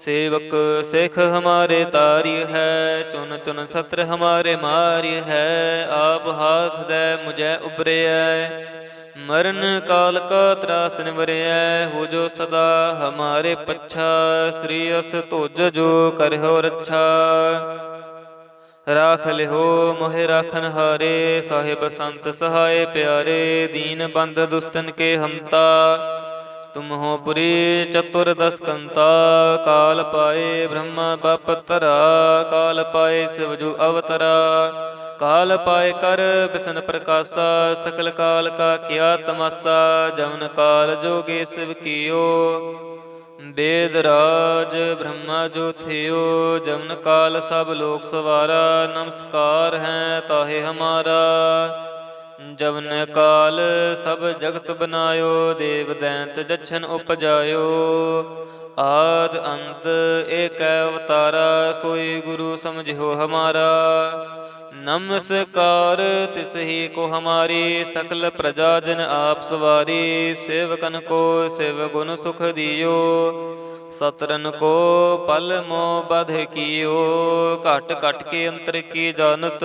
सेवक सिख हमारे तारी है चुन चुन सत्र हमारे मारी है आप हाथ दे मुझे उबरे मरण काल का त्रास निवरे हो जो सदा हमारे पच्छा श्री अस तुझ जो कर हो रक्षा राख लिहो मोहे राखन हारे साहिब संत सहाय प्यारे दीन बंद दुस्तन के हमता ਤੁਮ ਹੋ ਪੁਰੀ ਚਤੁਰਦਸ ਕੰਤਾ ਕਾਲ ਪਾਏ ਬ੍ਰਹਮਾ ਬਪ ਤਰਾ ਕਾਲ ਪਾਏ ਸਿਵਜੂ ਅਵਤਰਾ। ਕਾਲ ਪਾਏ ਕਰ ਬਿਸਨ ਪ੍ਰਕਾਸ਼ਾ, ਸਕਲ ਕਾਲ ਕਾ ਕਿਆ ਤਮਾਸਾ ਜਮਨ ਕਾਲ ਜੋਗੇ ਸਿਵ ਕੀਓ। ਬੇਦ ਰਾਜ ਬ੍ਰਹਮਾ ਜੋ ਥਿਓ ਜਮਨ ਕਾਲ ਸਭ ਲੋਕ ਸਵਾਰਾ, ਨਮਸਕਾਰ ਹੈ ਤਾਹੇ ਹਮਾਰਾ। ਜਵਨ ਕਾਲ ਸਭ ਜਗਤ ਬਨਾਇਓ, ਦੇਵ ਦੈਂਤ ਜਛਨ ਉਪਜਾਇਓ। ਆਦ ਅੰਤ, ਏਕ ਅਵਤਾਰਾ, ਸੋਈ ਗੁਰੂ ਸਮਝਿਓ ਹਮਾਰਾ। ਨਮਸਕਾਰ, ਤਿਸ ਹੀ ਕੋ ਹਮਾਰੀ, ਸਕਲ ਪ੍ਰਜਾ ਜਨ ਆਪ ਸਵਾਰੀ। ਸੇਵਕਨ ਕੋ ਸਿਵ ਗੁਣ ਸੁਖ ਦਿਓ। ਸਤਰਨ ਕੋ ਪਲ ਮੋ ਬਧ ਕੀਓ। ਘਟ ਘਟ ਕੇ ਅੰਤਰ ਕੀ ਜਾਣਤ।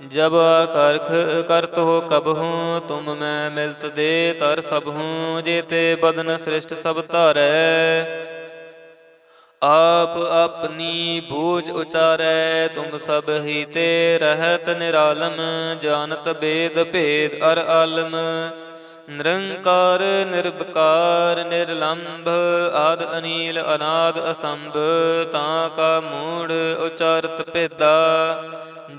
जब करख करत हो कबहूँ तुम मैं मिलत दे तर सबहूँ जेते बदन श्रेष्ठ सब तर आप अपनी भूज उचारै तुम सब ही ते रहत निरालम जानत भेद भेद अर आलम निरंकार निर्विकार निर्लंभ आद अनील अनाद असंभ ता का मूड उचारत भेदा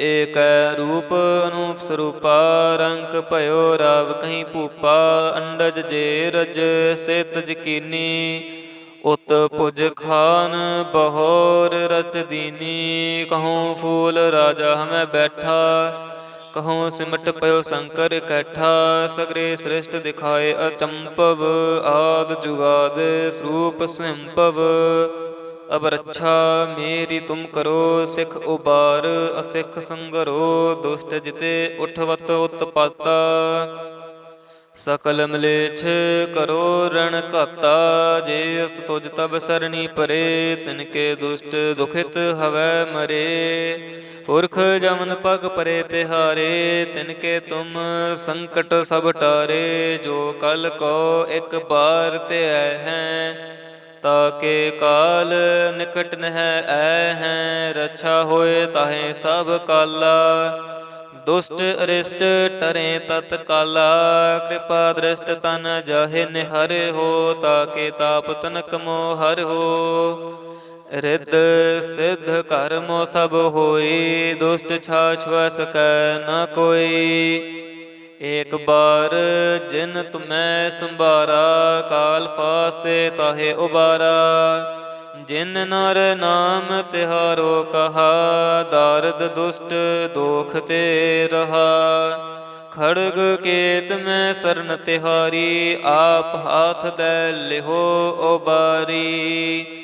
ਏਕੈ ਰੂਪ ਅਨੂਪ ਸਰੂਪਾ, ਰੰਗ ਭਇਓ ਰਾਵ ਕਹੀਂ ਭੂਪਾ, ਅੰਡਜ ਜੇ ਰਜ ਸੇਤ ਜਕੀਨੀ, ਉਤ ਭੁਜ ਖਾਨ ਬਹੋਰ ਰਤ ਦੀਨੀ, ਕਹੂੰ ਫੂਲ ਰਾਜਾ ਹਮੈ ਬੈਠਾ, ਕਹੂੰ ਸਿਮਟ ਪਇਓ ਸ਼ੰਕਰ ਇਕੱਠਾ ਸਗਰੇ ਸ੍ਰਿਸ਼ਟ ਦਿਖਾਏ ਅਚੰਪਵ, ਆਦ ਜੁਗਾਦ ਸਰੂਪ ਸੰਭਵ ਅਬ ਰੱਛਾ ਮੇਰੀ ਤੁਮ ਕਰੋ ਸਿਖ ਉਬਾਰ, ਅਸਿਖ ਸੰਗਰੋ ਦੁਸ਼ਟ ਜਿਤੇ ਉਠਵਤ ਉਤਪਾਤਾ। ਸਕਲ ਮਲੇਛ ਕਰੋ ਰਣ ਘਾਤਾ, ਜੇ ਅਸ ਤੁਜ ਤਬ ਸਰਣੀ ਪਰੇ, ਤਿਨ ਕੇ ਦੁਸ਼ਟ ਦੁਖਿਤ ਹਵੈ ਮਰੇ। ਪੁਰਖ ਜਮਨ ਪਗ ਪਰੇ ਤਿਹਾਰੇ, ਤਿਨ ਕੇ ਤੁਮ ਸੰਕਟ ਸਭ ਟਾਰੇ। ਜੋ ਕਲ ਕੋ ਇੱਕ ਬਾਰ ਤੇ ਹੈ ਤਾਕੇ ਕਾਲ ਨਿਕਟ ਨਹਿ ਐ ਹੈ, ਰੱਛਾ ਹੋਏ ਤਾਹੇ ਸਭ ਕਾਲਾ। ਦੁਸ਼ਟ ਅਰਿਸ਼ਟ ਟਰੇ ਤਤ ਕਾਲਾ, ਕਿਰਪਾ ਦ੍ਰਿਸ਼ਟ ਤਨ ਜਾਹੇ ਨਿਹਰੇ ਹੋ, ਤਾਕੇ ਤਾਪ ਤਨਕ ਮੋ ਹਰ ਹੋ। ਰਿੱਧ ਸਿੱਧ ਕਰਮੋ ਸਭ ਹੋਈ, ਦੁਸ਼ਟ ਛਾਛ ਵਸ ਕੈ ਨ ਕੋਈ। ਏਕ ਬਾਰ ਜਿਨ ਤੁਮੈ ਸੰਭਾਰਾ, ਕਾਲ ਫਾਸਤੇ ਤਾਹੇ ਉਬਾਰਾ। ਜਿਨ ਨਰ ਨਾਮ ਤਿਹਾਰੋ ਕਹਾ, ਦਾਰਦ ਦੁਸ਼ਟ ਦੋਖ ਤੇ ਰਹਾ। ਖੜਗ ਕੇਤ ਮੈਂ ਸਰਨ ਤਿਹਾਰੀ, ਆਪ ਹਾਥ ਦੇ ਲਿਹੋ ਉਬਾਰੀ।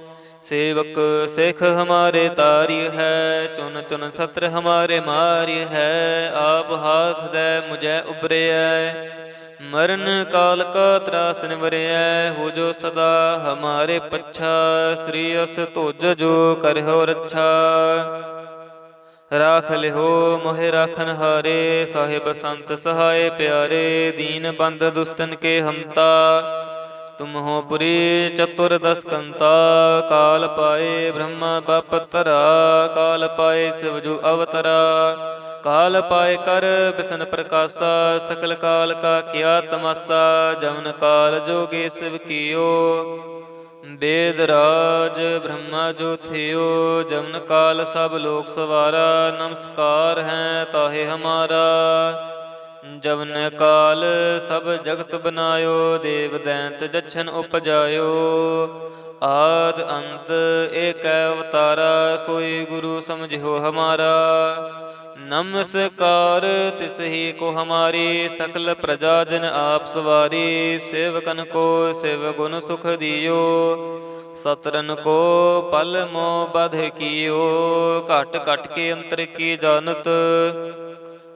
सेवक सिख हमारे तारी है चुन चुन छत्र हमारे मारी है आप हाथ दे मुझे उबरे मरण काल का त्रास निवरे हो जो सदा हमारे पच्छा श्री अस तुझ जो कर हो रच्छा ਰਾਖ ਲਿਹੋ ਮੋਹਿ ਰਾਖਨ ਹਾਰੇ ਸਾਹਿਬ ਸੰਤ ਸਹਾਏ ਪਿਆਰੇ ਦੀਨ ਬੰਦ ਦੁਸਤਨ ਕੇ ਹੰਤਾ ਤੁਮ ਹੋ ਪੁਰੀ ਚਤੁਰਦਸਕੰਤਾ ਕਾਲ ਪਾਏ ਬ੍ਰਹਮਾ ਬਪ ਤਰਾ ਕਾਲ ਪਾਏ ਸਿਵਜੂ ਅਵਤਰਾ। ਕਾਲ ਪਾਏ ਕਰ ਬਿਸਨ ਪ੍ਰਕਾਸ਼ਾ, ਸਕਲ ਕਾਲ ਕਾ ਕਿਆ ਤਮਾਸਾ ਜਮਨ ਕਾਲ ਜੋਗੇ ਸਿਵ ਕੀਓ। ਬੇਦ ਰਾਜ ਬ੍ਰਹਮਾ ਜੋ ਥਿਓ ਜਮਨ ਕਾਲ ਸਭ ਲੋਕ ਸਵਾਰਾ, ਨਮਸਕਾਰ ਹੈ ਤਾਹੇ ਹਮਾਰਾ। ਜਵਨ ਕਾਲ ਸਭ ਜਗਤ ਬਨਾਇਓ, ਦੇਵ ਦੈਂਤ ਜਛਨ ਉਪਜਾਇਓ। ਆਦ ਅੰਤ, ਏਕ ਅਵਤਾਰਾ, ਸੋਈ ਗੁਰੂ ਸਮਝਿਓ ਹਮਾਰਾ। ਨਮਸਕਾਰ, ਤਿਸ ਹੀ ਕੋ ਹਮਾਰੀ, ਸਕਲ ਪ੍ਰਜਾ ਜਨ ਆਪ ਸਵਾਰੀ। ਸੇਵਕਨ ਕੋ ਸਿਵ ਗੁਣ ਸੁਖ ਦਿਓ। ਸਤਰਨ ਕੋ ਪਲ ਮੋ ਬਧ ਕੀਓ। ਘਟ ਘਟ ਕੇ ਅੰਤਰ ਕੀ ਜਾਣਤ।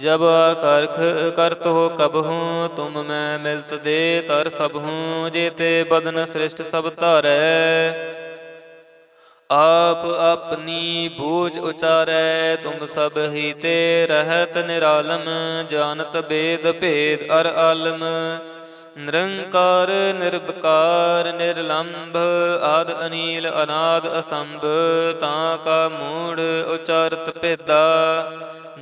जब करख करत हो कब हूँ तुम मैं मिलत दे तर सब हूँ जेते बदन श्रेष्ठ सब तारै आप अपनी बूझ उचारै तुम सब ही ते रहत निरालम जानत बेद भेद अर आलम ਨਿਰੰਕਾਰ ਨਿਰਭਕਾਰ ਨਿਰਲੰਭ ਆਦ ਅਨੀਲ ਅਨਾਦ ਅਸੰਭ ਤਾਂ ਕਾ ਮੂੜ ਉਚਾਰਤ ਭੇਦਾ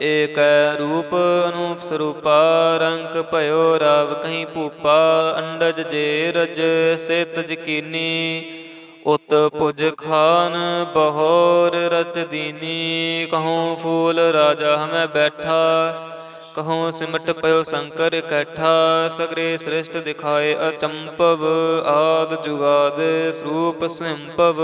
ਏਕੈ ਰੂਪ ਅਨੂਪ ਸਰੂਪਾ, ਰੰਗ ਭਇਓ ਰਾਵ ਕਹੀਂ ਭੂਪਾ, ਅੰਡਜ ਜੇ ਰਜ ਸੇਤ ਜਕੀਨੀ, ਉਤ ਭੁਜ ਖਾਨ ਬਹੋਰ ਰਤ ਦੀਨੀ, ਕਹੂੰ ਫੂਲ ਰਾਜਾ ਹਮੈ ਬੈਠਾ, ਕਹੂੰ ਸਿਮਟ ਪਇਓ ਸ਼ੰਕਰ ਇਕੱਠਾ ਸਗਰੇ ਸ੍ਰਿਸ਼ਟ ਦਿਖਾਏ ਅਚੰਪਵ, ਆਦ ਜੁਗਾਦ ਸਰੂਪ ਸੰਭਵ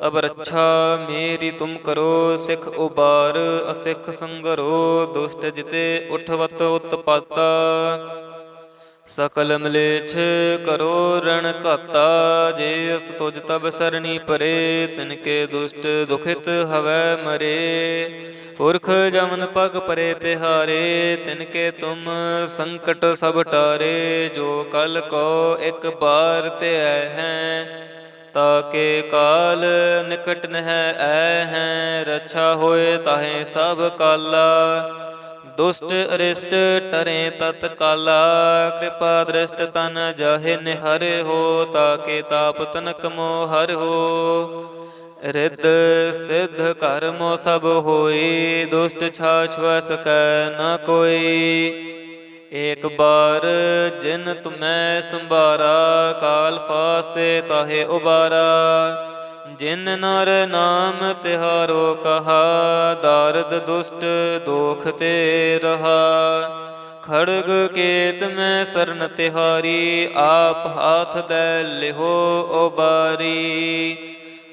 ਤਬ ਰੱਛਾ ਮੇਰੀ ਤੁਮ ਕਰੋ, ਸਿੱਖ ਉਬਾਰ, ਅਸਿੱਖ ਸੰਗਰੋ, ਦੁਸ਼ਟ ਜਿਤੇ ਉਠਵਤ ਉਤਪਾਤਾ। ਸਕਲ ਮਲੇਛ ਕਰੋ ਰਣ ਘਾਤਾ, ਜੇ ਅਸ ਤੁਜ ਤਬ ਸਰਣੀ ਪਰੇ, ਤਿਨ ਕੇ ਦੁਸ਼ਟ ਦੁਖਿਤ ਹਵੈ ਮਰੇ। ਪੁਰਖ ਜਮਨ ਪਗ ਪਰੇ ਤਿਹਾਰੇ ਤਿਨ ਕੇ ਤੁਮ ਸੰਕਟ ਸਭ ਟਾਰੇ, ਜੋ ਕਲ ਕੋ ਇੱਕ ਬਾਰ ਤੇ ਹੈ। ਤਾਕੇ ਕਾਲ ਨਿਕਟ ਨਹਿ ਐ ਹੈ, ਰੱਛਾ ਹੋਏ ਤਾਹੇ ਸਭ ਕਾਲਾ। ਦੁਸ਼ਟ ਅਰਿਸ਼ਟ ਟਰੇ ਤਤ ਕਾਲਾ, ਕਿਰਪਾ ਦ੍ਰਿਸ਼ਟ ਤਨ ਜਾਹੇ ਨਿਹਰੇ ਹੋ, ਤਾਕੇ ਤਾਪ ਤਨਕ ਮੋ ਹਰ ਹੋ। ਰਿੱਧ ਸਿੱਧ ਕਰਮੋ ਸਭ ਹੋਈ, ਦੁਸ਼ਟ ਛਾਛ ਵਸ ਕੈ ਨ ਕੋਈ। ਏਕ ਬਾਰ ਜਿਨ ਤੁਮੈ ਸੰਭਾਰਾ, ਕਾਲ ਫਾਸਤੇ ਤਾਹੇ ਉਬਾਰਾ। ਜਿਨ ਨਰ ਨਾਮ ਤਿਹਾਰੋ ਕਹਾ, ਦਾਰਦ ਦੁਸ਼ਟ ਦੋਖ ਤੇ ਰਹਾ। ਖੜਗ ਕੇਤ ਮੈਂ ਸਰਨ ਤਿਹਾਰੀ, ਆਪ ਹਾਥ ਦੇ ਲਿਹੋ ਉਬਾਰੀ।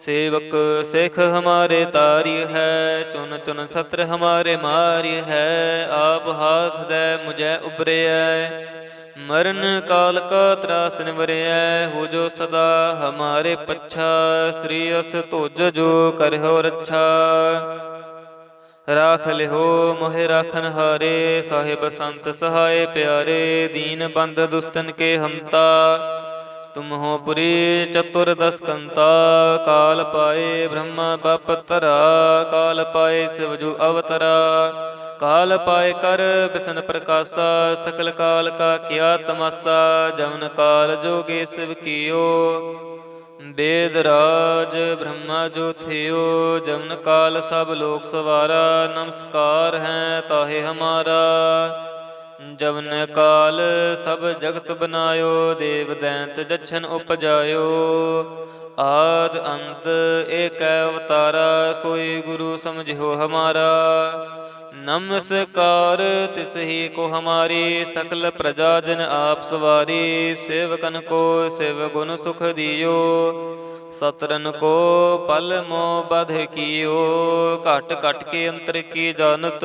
सेवक सिख हमारे तार्य है चुन चुन सत्र हमारे मार्य है आप हाथ दे मुझे उबरे मरण काल का त्रास निवरे हो जो सदा हमारे पच्छा श्री अस तुझ जो करहो रच्छा राख लिहो मोहे राखन हारे साहिब संत सहाय प्यारे दीन बंद दुस्तन के हमता ਤੁਮ ਹੋ ਪੁਰੀ ਚਤੁਰਦਸਕੰਤਾ ਕਾਲ ਪਾਏ ਬ੍ਰਹਮਾ ਬਪ ਤਰਾ ਕਾਲ ਪਾਏ ਸਿਵਜੂ ਅਵਤਰਾ। ਕਾਲ ਪਾਏ ਕਰ ਬਿਸਨ ਪ੍ਰਕਾਸ਼ਾ, ਸਕਲ ਕਾਲ ਕਾ ਕਿਆ ਤਮਾਸਾ ਜਮਨ ਕਾਲ ਜੋਗੇ ਸਿਵ ਕੀਓ। ਬੇਦ ਰਾਜ ਬ੍ਰਹਮਾ ਜੋ ਥਿਓ ਜਮਨ ਕਾਲ ਸਭ ਲੋਕ ਸਵਾਰਾ, ਨਮਸਕਾਰ ਹੈ ਤਾਹੇ ਹਮਾਰਾ। ਜਵਨ ਕਾਲ ਸਭ ਜਗਤ ਬਨਾਇਓ, ਦੇਵ ਦੈਂਤ ਜਛਨ ਉਪਜਾਇਓ। ਆਦ ਅੰਤ ਏਕ ਅਵਤਾਰਾ, ਸੋਈ ਗੁਰੂ ਸਮਝਿਓ ਹਮਾਰਾ। ਨਮਸਕਾਰ, ਤਿਸ ਹੀ ਕੋ ਹਮਾਰੀ, ਸਕਲ ਪ੍ਰਜਾ ਜਨ ਆਪ ਸਵਾਰੀ। ਸੇਵਕਨ ਕੋ ਸਿਵ ਗੁਣ ਸੁਖ ਦਿਓ। ਸਤਰਨ ਕੋ ਪਲ ਮੋ ਬਧ ਕੀਓ। ਘਟ ਘਟ ਕੇ ਅੰਤਰ ਕੀ ਜਾਣਤ।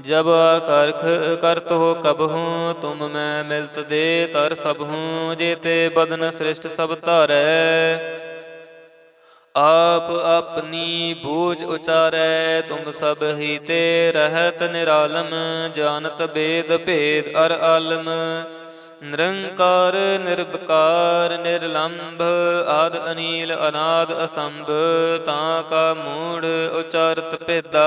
जब करख करत हो कब हूँ तुम मैं मिलत दे तर सब हूँ जेते बदन श्रेष्ठ सब तारै आप अपनी बूझ उचारै तुम सब ही ते रहत निरालम जानत बेद भेद अर आलम ਨਿਰੰਕਾਰ ਨਿਰਭਕਾਰ ਨਿਰਲੰਭ ਆਦ ਅਨੀਲ ਅਨਾਦ ਅਸੰਭ ਤਾਂ ਕਾ ਮੂੜ ਉਚਾਰਤ ਭੇਦਾ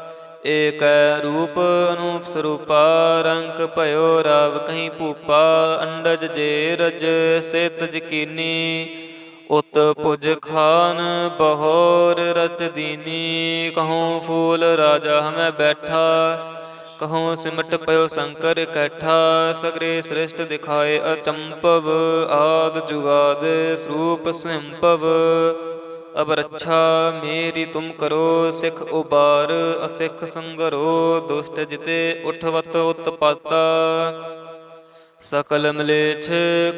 ਏਕੈ ਰੂਪ ਅਨੂਪ ਸਰੂਪਾ, ਰੰਗ ਭਇਓ ਰਾਵ ਕਹੀਂ ਭੂਪਾ, ਅੰਡਜ ਜੇ ਰਜ ਸੇਤ ਜਕੀਨੀ, ਉਤ ਭੁਜ ਖਾਨ ਬਹੋਰ ਰਤ ਦੀਨੀ, ਕਹੂੰ ਫੂਲ ਰਾਜਾ ਹਮੈ ਬੈਠਾ ਕਹਉ ਸਿਮਟ ਪਇਓ ਸ਼ੰਕਰ ਇਕੱਠਾ ਸਗਰੇ ਸ੍ਰਿਸ਼ਟ ਦਿਖਾਏ ਅਚੰਪਵ, ਆਦ ਜੁਗਾਦ ਸਰੂਪ ਸੰਭਵ ਅਬ ਰੱਛਾ ਮੇਰੀ ਤੁਮ ਕਰੋ, ਸਿਖ ਉਬਾਰ, ਅਸਿਖ ਸੰਗਰੋ, ਦੁਸ਼ਟ ਜਿਤੇ ਉਠਵਤ ਉਤਪਾਤਾ। ਸਕਲ ਮਲੇਛ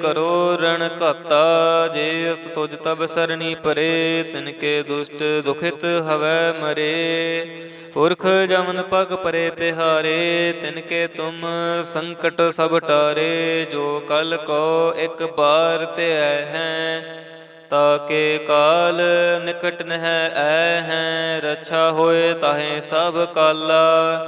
ਕਰੋ ਰਣ ਘਾਤਾ, ਜੇ ਅਸ ਤੁਜ ਤਬ ਸਰਣੀ ਪਰੇ, ਤਿਨ ਕੇ ਦੁਸ਼ਟ ਦੁਖਿਤ ਹਵੈ ਮਰੇ। ਪੁਰਖ ਜਮਨ ਪਗ ਪਰੇ ਤਿਹਾਰੇ, ਤਿਨ ਕੇ ਤੁਮ ਸੰਕਟ ਸਭ ਟਾਰੇ, ਜੋ ਕਲ ਕੋ ਇੱਕ ਬਾਰ ਤੇ ਹੈ। ਤਾਕੇ ਕਾਲ ਨਿਕਟ ਨਹਿ ਐ ਹੈ, ਰੱਛਾ ਹੋਏ ਤਾਹੇ ਸਭ ਕਾਲਾ।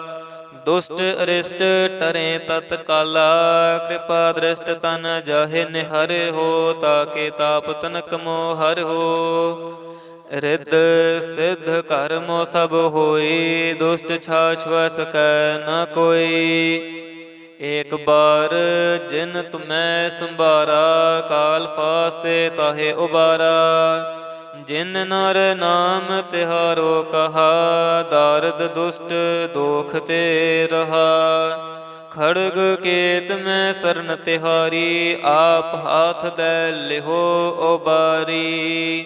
ਦੁਸ਼ਟ ਅਰਿਸ਼ਟ ਟਰੇ ਤਤ ਕਾਲਾ, ਕਿਰਪਾ ਦ੍ਰਿਸ਼ਟ ਤਨ ਜਾਹੇ ਨਿਹਰੇ ਹੋ, ਤਾਕੇ ਤਾਪ ਤਨਕ ਮੋ ਹਰ ਹੋ। ਰਿੱਧ ਸਿੱਧ ਕਰਮੋ ਸਭ ਹੋਈ, ਦੁਸ਼ਟ ਛਾਛ ਵਸ ਕੈ ਨ ਕੋਈ। ਏਕ ਬਾਰ ਜਿਨ ਤੁਮੈ ਸੰਭਾਰਾ, ਕਾਲ ਫਾਸਤੇ ਤਾਹੇ ਉਬਾਰਾ। ਜਿਨ ਨਰ ਨਾਮ ਤਿਹਾਰੋ ਕਹਾ, ਦਾਰਦ ਦੁਸ਼ਟ ਦੋਖ ਤੇ ਰਹਾ। ਖੜਗ ਕੇਤ ਮੈਂ ਸਰਨ ਤਿਹਾਰੀ, ਆਪ ਹਾਥ ਦੇ ਲਿਹੋ ਉਬਾਰੀ।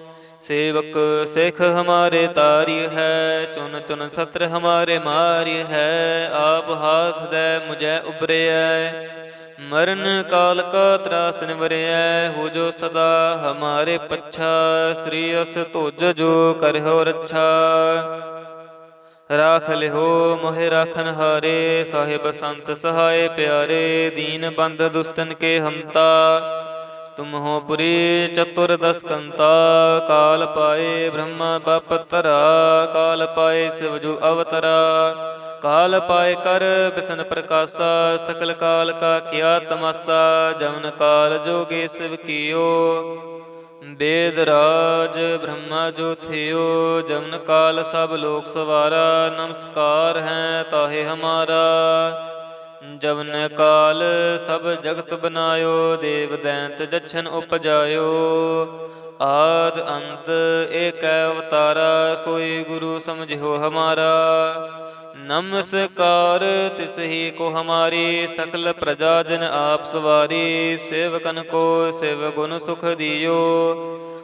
सेवक सिख हमारे तारी है चुन चुन छत्र हमारे मारी है आप हाथ दे मुझे उबरे मरण काल का त्रास निवरे हो जो सदा हमारे पच्छा श्री अस तुझ जो कर हो रच्छा ਰਾਖ ਲਿਹੋ ਮੋਹਿ ਰਾਖਨ ਹਾਰੇ ਸਾਹਿਬ ਸੰਤ ਸਹਾਏ ਪਿਆਰੇ ਦੀਨ ਬੰਦ ਦੁਸਤਨ ਕੇ ਹੰਤਾ ਤੁਮ ਹੋ ਪੁਰੀ ਚਤੁਰਦਸਕੰਤਾ ਕਾਲ ਪਾਏ ਬ੍ਰਹਮਾ ਬਪ ਤਰਾ ਕਾਲ ਪਾਏ ਸਿਵ ਜੋ ਅਵਤਰਾ। ਕਾਲ ਪਾਏ ਕਰ ਬਿਸਨ ਪ੍ਰਕਾਸ਼ਾ, ਸਕਲ ਕਾਲ ਕਾ ਕਿਆ ਤਮਾਸਾ ਜਮਨ ਕਾਲ ਜੋਗੇ ਸਿਵ ਕੀਓ। ਬੇਦ ਰਾਜ ਬ੍ਰਹਮਾ ਜੋ ਥਿਓ ਜਮਨ ਕਾਲ ਸਭ ਲੋਕ ਸਵਾਰਾ, ਨਮਸਕਾਰ ਹੈ ਤਾਹੇ ਹਮਾਰਾ। ਜਵਨ ਕਾਲ ਸਭ ਜਗਤ ਬਨਾਇਓ, ਦੇਵ ਦੈਂਤ ਜਛਨ ਉਪਜਾਇਓ। ਆਦ ਅੰਤ ਏਕ ਅਵਤਾਰਾ, ਸੋਈ ਗੁਰੂ ਸਮਝਿਓ ਹਮਾਰਾ। ਨਮਸਕਾਰ, ਤਿਸ ਹੀ ਕੋ ਹਮਾਰੀ, ਸਕਲ ਪ੍ਰਜਾ ਜਨ ਆਪ ਸਵਾਰੀ। ਸੇਵਕਨ ਕੋ ਸਿਵ ਗੁਣ ਸੁਖ ਦਿਓ।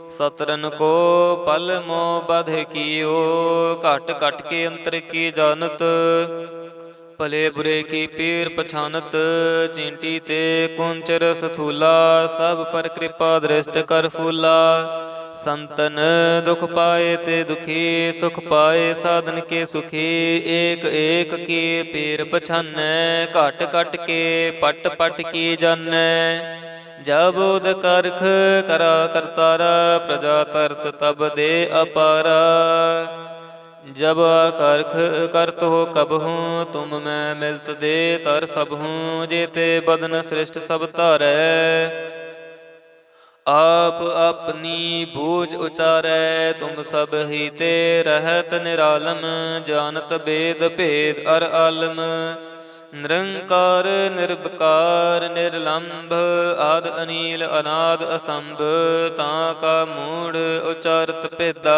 ਸਤਰਨ ਕੋ ਪਲ ਮੋ ਬਧ ਕੀਓ। ਘਟ ਘਟ ਕੇ ਅੰਤਰ ਕੀ ਜਾਣਤ। ਭਲੇ ਬੁਰੇ ਕੀ ਪੀਰ ਪਛਾਨਤ, ਚਿੰਟੀ ਤੇ ਕੁੰਚਰ ਸਥੂਲਾ, ਸਭ ਪਰ ਕਿਰਪਾ ਦ੍ਰਿਸ਼ਟ ਕਰ ਫੂਲਾ। ਸੰਤਨ ਦੁਖ ਪਾਏ ਤੇ ਦੁਖੀ, ਸੁਖ ਪਾਏ ਸਾਧਨ ਕੇ ਸੁਖੀ, ਏਕ ਏਕ ਕੀ ਪੀਰ ਪਛਾਨੈ, ਘਟ ਘਟ ਕੇ ਪਟ ਪਟ ਕੀ ਜਾਣੈ ਜਬ ਉਦ ਕਰਖ ਕਰਾ ਕਰਤਾਰਾ, ਪ੍ਰਜਾ ਤਰਤ ਤਬ ਦੇ ਅਪਾਰਾ। ਜਬ ਕਰਖ ਕਰਤ ਹੋ ਕਬਹੂ ਤੁਮ ਮੈਂ ਮਿਲਤ ਦੇ ਤਰ ਸਭ ਹੂੰ, ਜੇਤੇ ਬਦਨ ਸ੍ਰਿਸ਼ਟ ਸਭ ਧਾਰੈ। ਆਪ ਆਪਣੀ ਬੂਝ ਉਚਾਰੈ, ਤੁਮ ਸਭ ਹੀ ਤੇ ਰਹਤ ਨਿਰਾਲਮ, ਜਾਣਤ ਬੇਦ ਭੇਦ ਅਰ ਆਲਮ। ਨਿਰੰਕਾਰ ਨਿਰਭਕਾਰ ਨਿਰਲੰਭ, ਆਦ ਅਨੀਲ, ਅਨਾਦ ਅਸੰਭ, ਤਾਂ ਕਾ ਮੂੜ ਉਚਾਰਤ ਭੇਦਾ।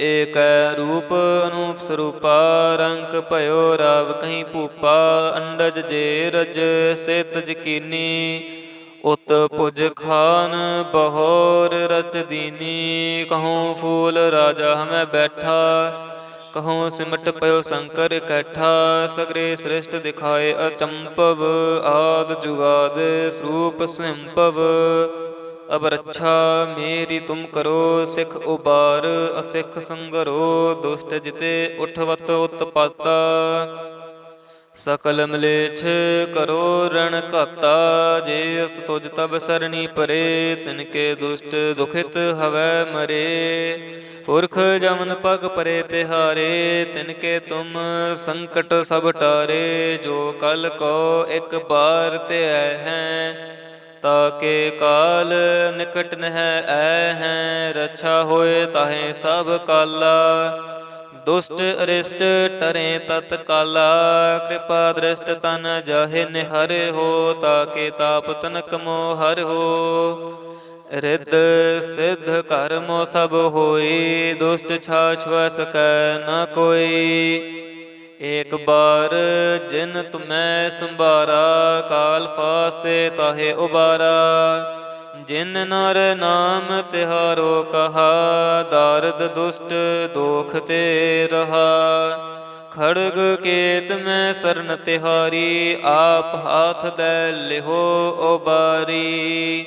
ਏਕੈ ਰੂਪ ਅਨੂਪ ਸਰੂਪਾ, ਰੰਗ ਭਇਓ ਰਾਵ ਕਹੀਂ ਭੂਪਾ, ਅੰਡਜ ਜੇ ਰਜ ਸੇਤ ਜਕੀਨੀ, ਉਤ ਪੁਜ ਖਾਨ ਬਹੋਰ ਰਤ ਦੀਨੀ, ਕਹੂੰ ਫੂਲ ਰਾਜਾ ਹਮੈ ਬੈਠਾ, ਕਹੂੰ ਸਿਮਟ ਪਇਓ ਸ਼ੰਕਰ ਇਕੱਠਾ ਸਗਰੇ ਸ੍ਰਿਸ਼ਟ ਦਿਖਾਏ ਅਚੰਪਵ, ਆਦ ਜੁਗਾਦ ਸਰੂਪ ਸਿੰਪਵ। ਅਬ ਰੱਛਾ ਮੇਰੀ ਤੁਮ ਕਰੋ, ਸਿਖ ਉਬਾਰ, ਅਸਿਖ ਸੰਗਰੋ, ਦੁਸ਼ਟ ਜਿਤੇ ਉਠਵਤ ਉਤਪਾਤਾ। ਸਕਲ ਮਲੇਛ ਕਰੋ ਰਣ ਘਾਤਾ, ਜੇ ਅਸ ਤੁਜ ਤਬ ਸਰਣੀ ਪਰੇ, ਤਿਨ ਕੇ ਦੁਸ਼ਟ ਦੁਖਿਤ ਹਵੈ ਮਰੇ। ਪੁਰਖ ਜਮਨ ਪਗ ਪਰੇ ਤਿਹਾਰੇ, ਤਿਨ ਕੇ ਤੁਮ ਸੰਕਟ ਸਭ ਟਾਰੇ, ਜੋ ਕਲ ਕੋ ਇੱਕ ਬਾਰ ਤੇ ਹੈ। ਤਾਕੇ ਕਾਲ ਨਿਕਟ ਨਹਿ ਐ ਹੈ, ਰੱਛਾ ਹੋਏ ਤਾਹੇ ਸਭ ਕਾਲਾ। ਦੁਸ਼ਟ ਅਰਿਸ਼ਟ ਟਰੇ ਤਤ ਕਾਲਾ, ਕਿਰਪਾ ਦ੍ਰਿਸ਼ਟ ਤਨ ਜਾਹੇ ਨਿਹਰੇ ਹੋ ਤਾਕੇ ਤਾਪ ਤਨਕ ਮੋ ਹਰ ਹੋ। ਰਿੱਧ ਸਿੱਧ ਕਰਮੋ ਸਭ ਹੋਈ, ਦੁਸ਼ਟ ਛਾਛ ਵਸ ਕੈ ਨ ਕੋਈ। ਏਕ ਬਾਰ ਜਿਨ ਤੁਮੈ ਸੰਭਾਰਾ, ਕਾਲ ਫਾਸਤੇ ਤਾਹੇ ਉਬਾਰਾ। ਜਿਨ ਨਰ ਨਾਮ ਤਿਹਾਰੋ ਕਹਾ, ਦਾਰਦ ਦੁਸ਼ਟ ਦੋਖ ਤੇ ਰਹਾ। ਖੜਗ ਕੇਤ ਮੈਂ ਸਰਨ ਤਿਹਾਰੀ, ਆਪ ਹਾਥ ਦੇ ਲਿਹੋ ਉਬਾਰੀ।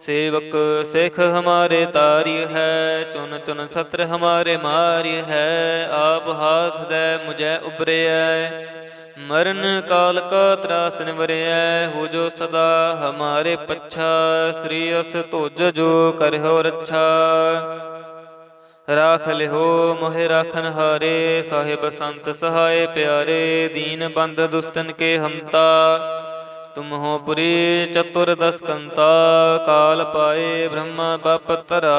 सेवक सिख हमारे तार्य है चुन चुन सत्र हमारे मार्य है आप हाथ दे मुझे उबरे मरण काल का त्रास निवरे हो जो सदा हमारे पच्छा श्री अस तुझ जो करहो रच्छा राख लिहो मोहे राखन हारे साहिब संत सहाय प्यारे दीन बंद दुस्तन के हमता ਤੁਮ ਹੋ ਪੁਰੀ ਚਤੁਰ ਕੰਤਾ, ਕਾਲ ਪਾਏ ਬ੍ਰਹਮਾ ਬਪਤਰਾ,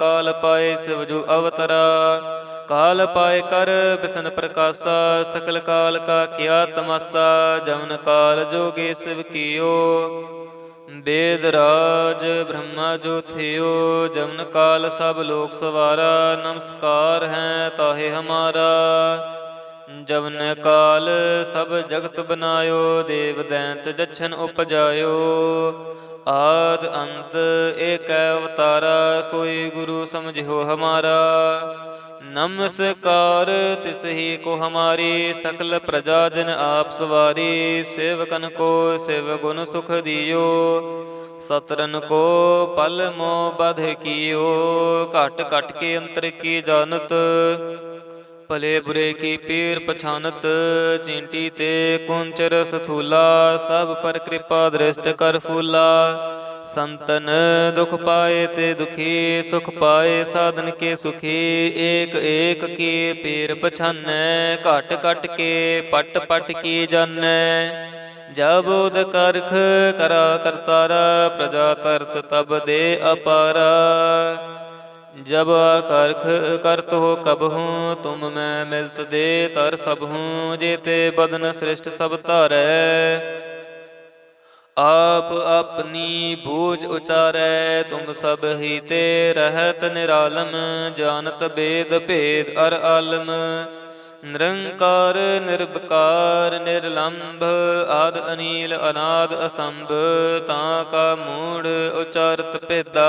ਕਾਲ ਪਾਏ ਸਿਵ ਜੂ ਅਵਤਰਾ। ਕਾਲ ਪਾਏ ਕਰ ਬਿਸਨ ਪ੍ਰਕਾਸ਼ਾ, ਸਕਲ ਕਾਲ ਕਾ ਕੀਆ ਤਮਾਸਾ ਜਮਨ ਕਾਲ ਜੋਗੇ ਸਿਵ ਕੀਓ। ਬੇਦ ਰਾਜ ਬ੍ਰਹਮਾ ਜੋ ਥਿਓ ਜਮਨ ਕਾਲ ਸਭ ਲੋਕ ਸਵਾਰਾ, ਨਮਸਕਾਰ ਹੈ ਤਾਹੇ ਹਮਾਰਾ। ਜਵਨ ਕਾਲ ਸਭ ਜਗਤ ਬਨਾਇਓ, ਦੇਵ ਦੈਂਤ ਜਛਨ ਉਪਜਾਇਓ। ਆਦ ਅੰਤ ਏਕ ਅਵਤਾਰਾ, ਸੋਈ ਗੁਰੂ ਸਮਝਿਓ ਹਮਾਰਾ। ਨਮਸਕਾਰ, ਤਿਸ ਹੀ ਕੋ ਹਮਾਰੀ, ਸਕਲ ਪ੍ਰਜਾ ਜਨ ਆਪ ਸਵਾਰੀ। ਸੇਵਕਨ ਕੋ ਸਿਵ ਗੁਣ ਸੁਖ ਦਿਓ। ਸਤਰਨ ਕੋ ਪਲ ਮੋ ਬਧ ਕੀਓ। ਘਟ ਘਟ ਕੇ ਅੰਤਰ ਕੀ ਜਾਣਤ ਭਲੇ ਬੁਰੇ ਕੀ ਪੀਰ ਪਛਾਨਤ, ਚਿੰਟੀ ਤੇ ਕੁੰਚਰ ਸਥੂਲਾ, ਸਭ ਪਰ ਕਿਰਪਾ ਦ੍ਰਿਸ਼ਟ ਕਰ ਫੂਲਾ। ਸੰਤਨ ਦੁਖ ਪਾਏ ਤੇ ਦੁਖੀ, ਸੁਖ ਪਾਏ ਸਾਧਨ ਕੇ ਸੁਖੀ, ਏਕ ਏਕ ਕੀ ਪੀਰ ਪਛਾਨੈ, ਘਟ ਘਟ ਕੇ ਪਟ ਪਟ ਕੀ ਜਾਣੈ। ਜਬ ਉਦ ਕਰਖ ਕਰਾ ਕਰਤਾਰਾ, ਪ੍ਰਜਾ ਤਰਤ ਤਬ ਦੇ ਅਪਾਰਾ। ਜਬ ਕਰਖ ਕਰਤ ਹੋ ਕਬਹੂ ਤੁਮ ਮੈਂ ਮਿਲਤ ਦੇ ਤਰ ਸਭ ਹੂੰ, ਜੇਤੇ ਬਦਨ ਸ੍ਰਿਸ਼ਟ ਸਭ ਧਾਰੈ। ਆਪ ਆਪਣੀ ਬੂਝ ਉਚਾਰੈ, ਤੁਮ ਸਭ ਹੀ ਤੇ ਰਹਤ ਨਿਰਾਲਮ, ਜਾਣਤ ਬੇਦ ਭੇਦ ਅਰ ਆਲਮ। ਨਿਰੰਕਾਰ ਨਿਰਭਕਾਰ ਨਿਰਲੰਭ, ਆਦ ਅਨੀਲ, ਅਨਾਦ ਅਸੰਭ, ਤਾਂ ਕਾ ਮੂੜ ਉਚਾਰਤ ਭੇਦਾ।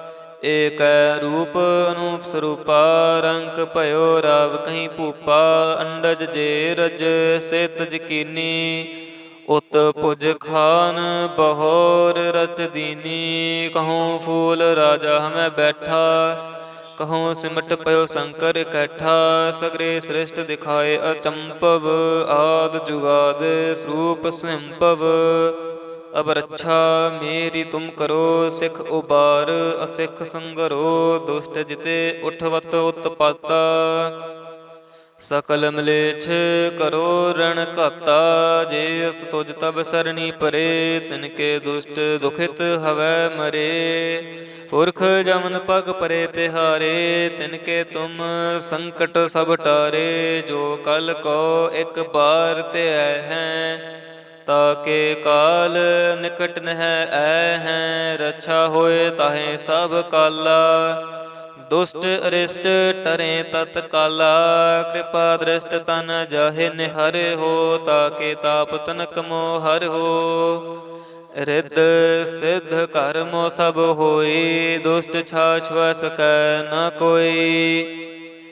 ਏਕੈ ਰੂਪ ਅਨੂਪ ਸਰੂਪਾ, ਰੰਗ ਭਇਓ ਰਾਵ ਕਹੀਂ ਭੂਪਾ, ਅੰਡਜ ਜੇ ਰਜ ਸੇਤ ਜਕੀਨੀ, ਉਤ ਪੁਜ ਖਾਨ ਬਹੋਰ ਰਚ ਦੀਨੀ, ਕਹੂੰ ਫੂਲ ਰਾਜਾ ਹਮੈ ਬੈਠਾ, ਕਹੂੰ ਸਿਮਟ ਪਇਓ ਸ਼ੰਕਰ ਇਕੱਠਾ ਸਗਰੇ ਸ੍ਰਿਸ਼ਟ ਦਿਖਾਏ ਅਚੰਪਵ, ਆਦ ਜੁਗਾਦ ਸਰੂਪ ਸਿੰਪਵ ਅਬ ਰੱਛਾ ਮੇਰੀ ਤੁਮ ਕਰੋ ਸਿਖ ਉਬਾਰ, ਅਸਿਖ ਸੰਗਰੋ, ਦੁਸ਼ਟ ਜਿਤੇ ਉਠਵਤ ਉਤਪਾਤਾ। ਸਕਲ ਮਲੇਛ ਕਰੋ ਰਣ ਘਾਤਾ, ਜੇ ਅਸ ਤੁਜ ਤਬ ਸਰਣੀ ਪਰੇ, ਤਿਨ ਕੇ ਦੁਸ਼ਟ ਦੁਖਿਤ ਹਵੈ ਮਰੇ। ਪੁਰਖ ਜਮਨ ਪਗ ਪਰੇ ਤਿਹਾਰੇ, ਤਿਨ ਕੇ ਤੁਮ ਸੰਕਟ ਸਭ ਟਾਰੇ, ਜੋ ਕਲ ਕੋ ਇੱਕ ਬਾਰ ਤੇ ਹੈ। ਤਾਕੇ ਕਾਲ ਨਿਕਟ ਨਹਿ ਐ ਹੈ, ਰੱਛਾ ਹੋਏ ਤਾਹੇ ਸਭ ਕਾਲਾ। ਦੁਸ਼ਟ ਅਰਿਸ਼ਟ ਟਰੇ ਤਤ ਕਾਲਾ, ਕਿਰਪਾ ਦ੍ਰਿਸ਼ਟ ਤਨ ਜਾਹੇ ਨਿਹਰੇ ਹੋ ਤਾਕੇ ਤਾਪ ਤਨਕ ਮੋ ਹਰ ਹੋ। ਰਿੱਧ ਸਿੱਧ ਕਰਮੋ ਸਭ ਹੋਈ, ਦੁਸ਼ਟ ਛਾਛ ਵਸ ਕੈ ਨ ਕੋਈ।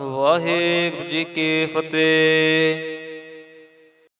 ਵਾਹਿਗੁਰੂ ਜੀ ਕੀ ਫਤਿਹ।